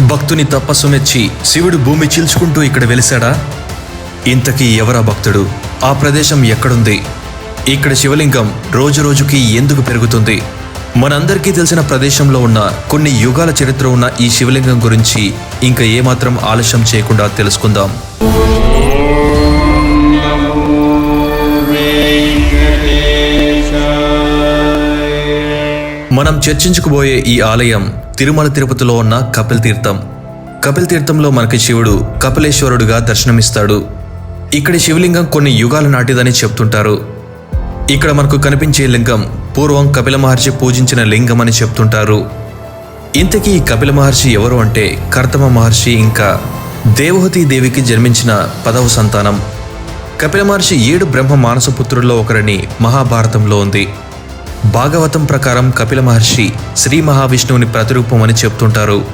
భక్తుని తపస్సు మెచ్చి శివుడు భూమి చీల్చుకుంటూ ఇక్కడ వెలిశాడా? ఇంతకీ ఎవరా భక్తుడు? ఆ ప్రదేశం ఎక్కడుంది? ఇక్కడ శివలింగం రోజు రోజుకి ఎందుకు పెరుగుతుంది? మనందరికీ తెలిసిన ప్రదేశంలో ఉన్న కొన్ని యుగాల చరిత్ర ఉన్న ఈ శివలింగం గురించి ఇంకా ఏమాత్రం ఆలస్యం చేయకుండా తెలుసుకుందాం. మనం చర్చించుకుపోయే ఈ ఆలయం తిరుమల తిరుపతిలో ఉన్న కపిల్ తీర్థం. కపిల్ తీర్థంలో మనకి శివుడు కపిలేశ్వరుడుగా దర్శనమిస్తాడు. ఇక్కడి శివలింగం కొన్ని యుగాల నాటిదని చెప్తుంటారు. ఇక్కడ మనకు కనిపించే లింగం పూర్వం కపిల మహర్షి పూజించిన లింగం అని చెప్తుంటారు. ఇంతకీ ఈ కపిల మహర్షి ఎవరు అంటే కర్తమ మహర్షి ఇంకా దేవహతి దేవికి జన్మించిన పదవ సంతానం. కపిల మహర్షి ఏడు బ్రహ్మ మానసపుత్రుల్లో ఒకరని మహాభారతంలో ఉంది. భాగవతం ప్రకారం కపిల మహర్షి శ్రీ మహావిష్ణువుని ప్రతిరూపం అని చెప్తుంటారు.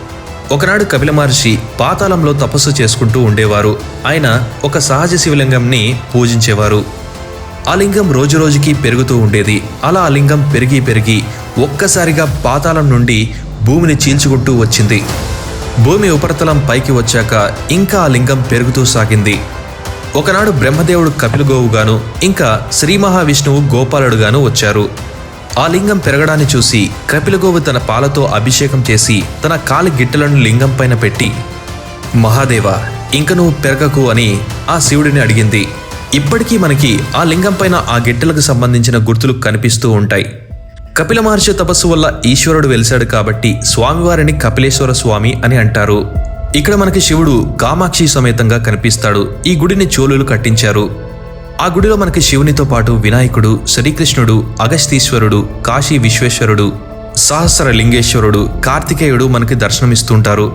ఒకనాడు కపిల మహర్షి పాతాళంలో తపస్సు చేసుకుంటూ ఉండేవారు. ఆయన ఒక సహజ శివలింగంని పూజించేవారు. ఆ లింగం రోజురోజుకి పెరుగుతూ ఉండేది. అలా ఆ లింగం పెరిగి పెరిగి ఒక్కసారిగా పాతాళం నుండి భూమిని చీల్చుకుంటూ వచ్చింది. భూమి ఉపరితలం పైకి వచ్చాక ఇంకా ఆ లింగం పెరుగుతూ సాగింది. ఒకనాడు బ్రహ్మదేవుడు కపిలగోవుగాను ఇంకా శ్రీ మహావిష్ణువు గోపాలుడుగాను వచ్చారు. ఆ లింగం పెరగడాన్ని చూసి కపిలగోవు తన పాలతో అభిషేకం చేసి తన కాలి గిట్టలను లింగం పైన పెట్టి మహాదేవ ఇంక నువ్వు పెరగకు అని ఆ శివుడిని అడిగింది. ఇప్పటికీ మనకి ఆ లింగం పైన ఆ గిట్టలకు సంబంధించిన గుర్తులు కనిపిస్తూ ఉంటాయి. కపిల మహర్షి తపస్సు వల్ల ఈశ్వరుడు వెలిశాడు కాబట్టి స్వామివారిని కపిలేశ్వర స్వామి అని అంటారు. ఇక్కడ మనకి శివుడు కామాక్షి సమేతంగా కనిపిస్తాడు. ఈ గుడిని చోళులు కట్టించారు. ఆ గుడిలో మనకి శివునితో పాటు వినాయకుడు శ్రీకృష్ణుడు అగస్తీశ్వరుడు కాశీ విశ్వేశ్వరుడు సహస్ర లింగేశ్వరుడు కార్తికేయుడు మనకి దర్శనమిస్తుంటారు.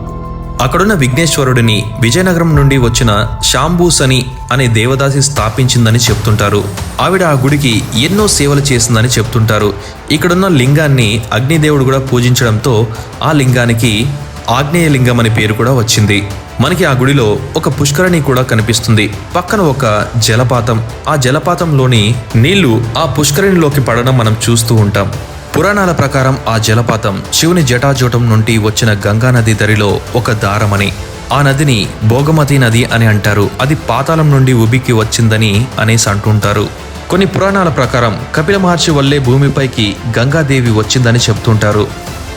అక్కడున్న విఘ్నేశ్వరుడిని విజయనగరం నుండి వచ్చిన శాంబూసని అనే దేవదాసి స్థాపించిందని చెప్తుంటారు. ఆవిడ ఆ గుడికి ఎన్నో సేవలు చేసిందని చెప్తుంటారు. ఇక్కడున్న లింగాన్ని అగ్నిదేవుడు కూడా పూజించడంతో ఆ లింగానికి ఆగ్నేయ లింగం అనే పేరు కూడా వచ్చింది. మనకి ఆ గుడిలో ఒక పుష్కరణి కూడా కనిపిస్తుంది. పక్కన ఒక జలపాతం. ఆ జలపాతంలోని నీళ్ళు ఆ పుష్కరిణిలోకి పడడం మనం చూస్తూ ఉంటాం. పురాణాల ప్రకారం ఆ జలపాతం శివుని జటాజూటం నుండి వచ్చిన గంగా నది దరిలో ఒక దారమని ఆ నదిని భోగమతి నది అని అంటారు. అది పాతాళం నుండి ఉబికి వచ్చిందని అనేసి అంటుంటారు. కొన్ని పురాణాల ప్రకారం కపిల మహర్షి వల్లే భూమిపైకి గంగాదేవి వచ్చిందని చెప్తుంటారు.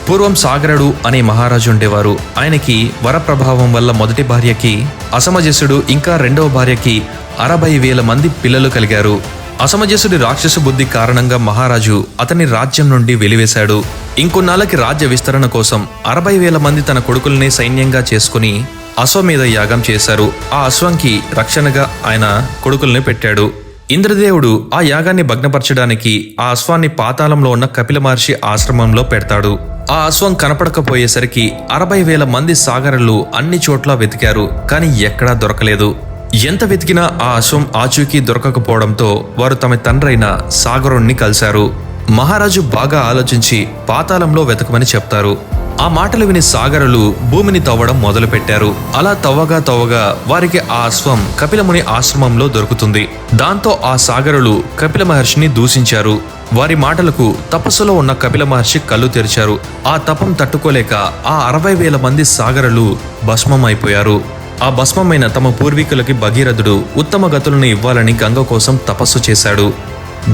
పూర్వం సాగరుడు అనే మహారాజు ఉండేవారు. ఆయనకి వరప్రభావం వల్ల మొదటి భార్యకి అసమజసుడు ఇంకా రెండవ భార్యకి అరవై వేల మంది పిల్లలు కలిగారు. అసమజసుడి రాక్షస బుద్ధి కారణంగా మహారాజు అతని రాజ్యం నుండి వెలివేశాడు. ఇంకొన్నాళ్ళకి రాజ్య విస్తరణ కోసం అరవై వేల మంది తన కొడుకుల్ని సైన్యంగా చేసుకుని అశ్వమేధ యాగం చేశారు. ఆ అశ్వంకి రక్షణగా ఆయన కొడుకుల్ని పెట్టాడు. ఇంద్రదేవుడు ఆ యాగాన్ని భగ్నపరచడానికి ఆ అశ్వాన్ని పాతాళంలో ఉన్న కపిల మహర్షి ఆశ్రమంలో పెడతాడు. ఆ అశ్వం కనపడకపోయేసరికి అరవై వేల మంది సాగరులు అన్ని చోట్ల వెతికారు కానీ ఎక్కడా దొరకలేదు. ఎంత వెతికినా ఆ అశ్వం ఆచూకీ దొరకకపోవడంతో వారు తమ తండ్రైన సాగరుణ్ణి కలిశారు. మహారాజు బాగా ఆలోచించి పాతాళంలో వెతకమని చెప్తారు. ఆ మాటలు విని సాగరులు భూమిని తవ్వడం మొదలుపెట్టారు. అలా తవ్వగా తవ్వగా వారికి ఆ అశ్వం కపిలముని ఆశ్రమంలో దొరుకుతుంది. దాంతో ఆ సాగరులు కపిల మహర్షిని దూషించారు. వారి మాటలకు తపస్సులో ఉన్న కపిల మహర్షి కళ్ళు తెరిచారు. ఆ తపం తట్టుకోలేక ఆ అరవై వేల మంది సాగరులు భస్మం అయిపోయారు ఆ భస్మమైన తమ పూర్వీకులకి భగీరథుడు ఉత్తమ గతులను ఇవ్వాలని గంగ కోసం తపస్సు చేశాడు.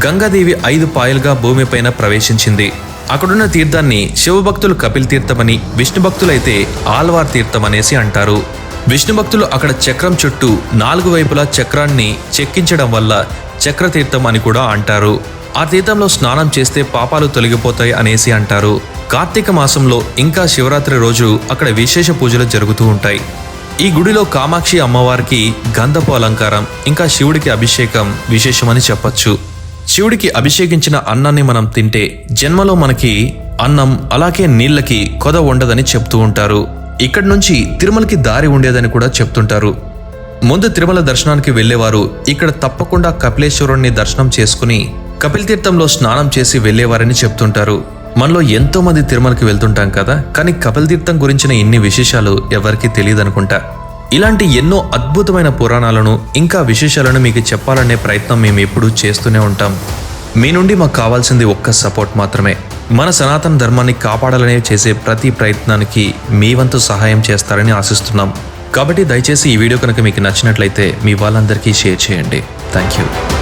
గంగాదేవి ఐదు పాయలుగా భూమిపైన ప్రవేశించింది. అక్కడున్న తీర్థాన్ని శివభక్తులు కపిల్ తీర్థమని విష్ణు భక్తులైతే ఆల్వార్ తీర్థం అనేసి అంటారు. విష్ణు భక్తులు అక్కడ చక్రం చుట్టూ నాలుగు వైపులా చక్రాన్ని చెక్కించడం వల్ల చక్రతీర్థం అని కూడా అంటారు. ఆ తీర్థంలో స్నానం చేస్తే పాపాలు తొలగిపోతాయి అనేసి అంటారు. కార్తీక మాసంలో ఇంకా శివరాత్రి రోజు అక్కడ విశేష పూజలు జరుగుతూ ఉంటాయి. ఈ గుడిలో కామాక్షి అమ్మవారికి గంధపు అలంకారం ఇంకా శివుడికి అభిషేకం విశేషమని చెప్పచ్చు. శివుడికి అభిషేకించిన అన్నాన్ని మనం తింటే జన్మలో మనకి అన్నం అలాగే నీళ్ళకి కొద ఉండదని చెప్తూ ఉంటారు. ఇక్కడి నుంచి తిరుమలకి దారి ఉండేదని కూడా చెప్తుంటారు. ముందు తిరుమల దర్శనానికి వెళ్ళేవారు ఇక్కడ తప్పకుండా కపిలేశ్వరుణ్ణి దర్శనం చేసుకుని కపిలతీర్థంలో స్నానం చేసి వెళ్ళేవారని చెప్తుంటారు. మనలో ఎంతో మంది తిరుమలకి వెళ్తుంటాం కదా కానీ కపిలతీర్థం గురించిన ఇన్ని విశేషాలు ఎవరికీ తెలియదు అనుకుంటా ఇలాంటి ఎన్నో అద్భుతమైన పురాణాలను ఇంకా విశేషాలను మీకు చెప్పాలనే ప్రయత్నం మేము ఎప్పుడూ చేస్తూనే ఉంటాం. మీ నుండి మాకు కావాల్సింది ఒక్క సపోర్ట్ మాత్రమే. మన సనాతన ధర్మాన్ని కాపాడాలనే చేసే ప్రతి ప్రయత్నానికి మీ వంతు సహాయం చేస్తారని ఆశిస్తున్నాం. కాబట్టి దయచేసి ఈ వీడియో కనుక మీకు నచ్చినట్లయితే మీ వాళ్ళందరికీ షేర్ చేయండి. Thank you.